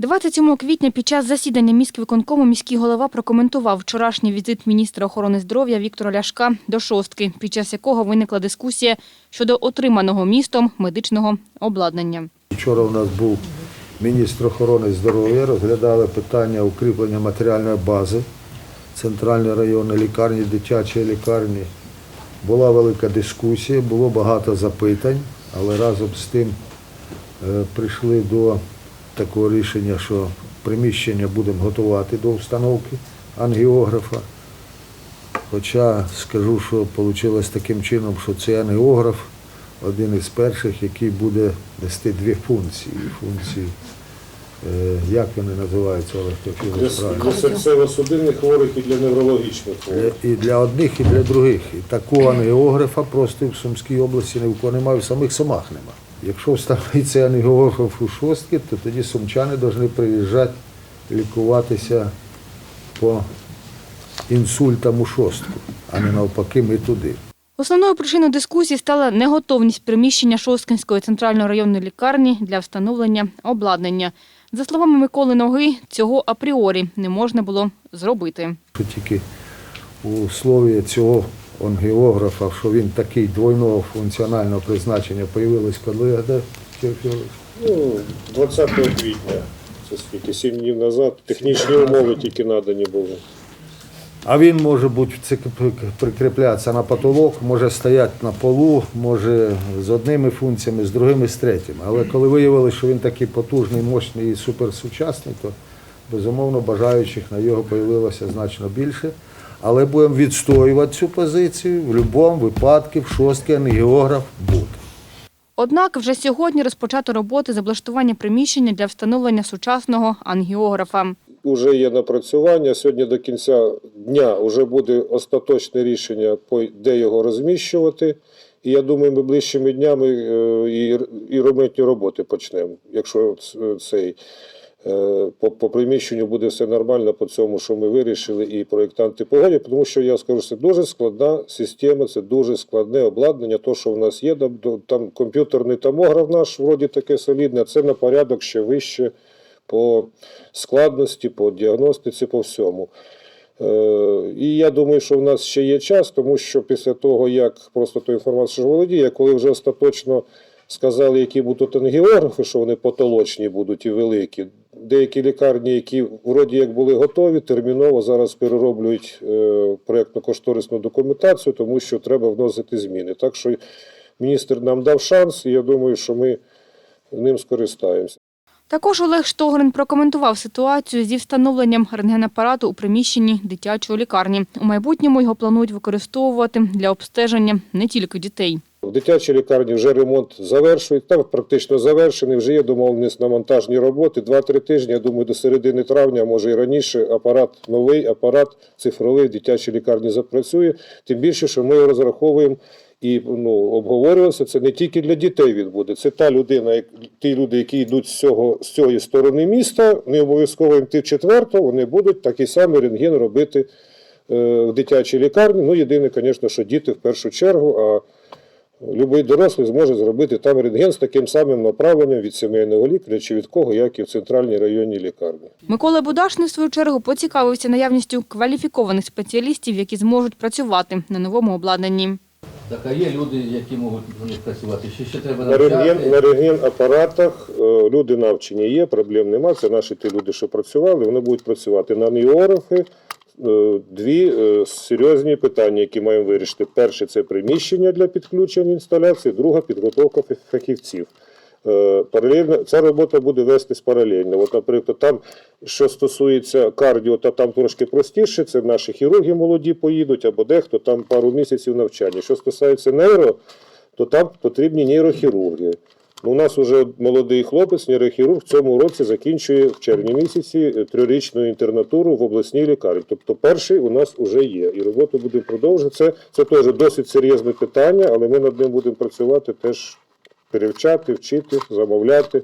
27 квітня під час засідання міськвиконкому міський голова прокоментував вчорашній візит міністра охорони здоров'я Віктора Ляшка до шостки, під час якого виникла дискусія щодо отриманого містом медичного обладнання. Вчора у нас був міністр охорони здоров'я, розглядали питання укріплення матеріальної бази центральної районної лікарні, дитячої лікарні. Була велика дискусія, було багато запитань, але разом з тим е, прийшли до такого рішення, що приміщення будемо готувати до установки ангіографа. Хоча скажу, що вийшло таким чином, що цей ангіограф один із перших, який буде нести дві функції. Функції, е, як вони називаються, Олег Для, для серцево-судинних хворих і для неврологічних хворих. І для одних, і для других. І такого ангіографа просто в Сумській області ні в кого немає, в самих Сумах нема. Якщо встановиться ангіограф у шостки, то тоді сумчани повинні приїжджати лікуватися по інсультам у шостку, а не навпаки ми туди. Основною причиною дискусії стала неготовність приміщення Шосткинської центральної районної лікарні для встановлення обладнання. За словами Миколи Ноги, цього апріорі не можна було зробити. Тільки у слові цього ангіографа, що він такий двойного функціонального призначення появилось коли де? Ну, 20 квітня, це скільки, 7 днів назад, технічні умови тільки надані були. А він може бути прикріплятися на потолок, може стояти на полу, може з одними функціями, з другими, з третіми. Але коли виявили, що він такий потужний, мощний і суперсучасний, то безумовно бажаючих на його появилося значно більше. Але будемо відстоювати цю позицію в будь-якому випадку, в шостки ангіограф буде. Однак вже сьогодні розпочато роботи з облаштування приміщення для встановлення сучасного ангіографа. Уже є напрацювання. Сьогодні до кінця дня вже буде остаточне рішення, де його розміщувати. І я думаю, ми ближчими днями е, і, і ремонтні роботи почнемо. Якщо цей е, по, по приміщенню буде все нормально по цьому, що ми вирішили, і проєктанти погодять, тому що я скажу, це дуже складна система, це дуже складне обладнання. То, що в нас є, там, там комп'ютерний томограф наш, вроді таке солідне, це на порядок ще вище по складності, по діагностиці, по всьому. Е, І я думаю, що в нас ще є час, тому що після того, як просто ту інформацію володіє, коли вже остаточно сказали, які будуть ангіографи, що вони потолочні будуть і великі, деякі лікарні, які вроді як були готові, терміново зараз перероблюють е, проєктно-кошторисну документацію, тому що треба вносити зміни. Так що міністр нам дав шанс, і я думаю, що ми ним скористаємося. Також Олег Штогрин прокоментував ситуацію зі встановленням рентгенапарату у приміщенні дитячої лікарні. У майбутньому його планують використовувати для обстеження не тільки дітей. В дитячій лікарні вже ремонт завершують, там практично завершений, вже є домовленість на монтажні роботи. Два-три тижні, я думаю, до середини травня, може і раніше, апарат, новий апарат цифровий в дитячій лікарні запрацює. Тим більше, що ми його розраховуємо і ну, обговорювалося, це не тільки для дітей відбуде. Це та людина, як- ті люди, які йдуть з, цього, з цієї сторони міста, не обов'язково їм йти в четверту, вони будуть такий самий рентген робити е, в дитячій лікарні. Ну, єдине, звісно, що діти в першу чергу, а Любий дорослий зможе зробити там рентген з таким самим направленням від сімейного лікаря чи від кого, як і в центральній районній лікарні. Микола Будашний, в свою чергу, поцікавився наявністю кваліфікованих спеціалістів, які зможуть працювати на новому обладнанні. Так, а є люди, які можуть на них працювати. Ще, ще треба На рентген, на рентген апаратах е, люди навчені є, проблем нема. Це наші ті люди, що працювали, вони будуть працювати на неографи. Е, Дві е, серйозні питання, які маємо вирішити. Перше це приміщення для підключення інсталяції, друга підготовка фахівців. Е, Паралельно ця робота буде вестись паралельно. От, наприклад, там, що стосується кардіо, то там трошки простіше. Це наші хірурги молоді поїдуть, або дехто там пару місяців навчання. Що стосується нейро, то там потрібні нейрохірурги. У нас вже молодий хлопець, нейрохірург, в цьому році закінчує в червні місяці трирічну трьохрічну інтернатуру в обласній лікарні. Тобто перший у нас вже є. І роботу будемо продовжувати. Це, це теж досить серйозне питання, але ми над ним будемо працювати теж перевчати, вчити, замовляти.